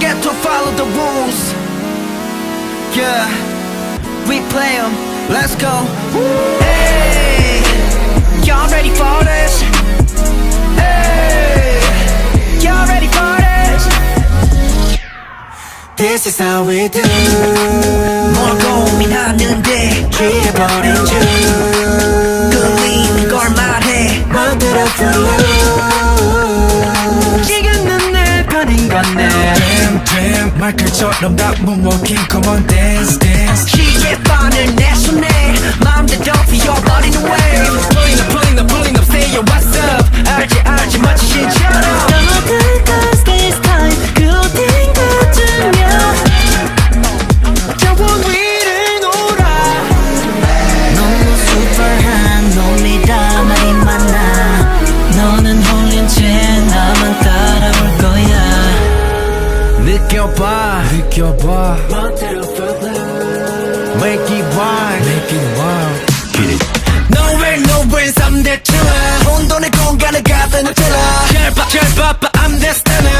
get to follow the rules Yeah, we play them, let's go Hey, y'all ready for this? Hey, y'all ready for this? This is how we do 뭘 고민하는데 내 편인 거네. Damn, damn 마이클처럼 다 moonwalking Come on dance, dance 시계바늘 내 손에 마음대로 피어버리는 wave. Pulling up, pulling up, pulling up, say yo what's up. 알지 알지 마치 신처럼. Pick your bas, Rick your bas. Make it wild, make it wild. Get it. Nowhere, nowhere, I'm the chiller. 혼돈의 공간을 가득 채워. chill 절박, I'm the stunner.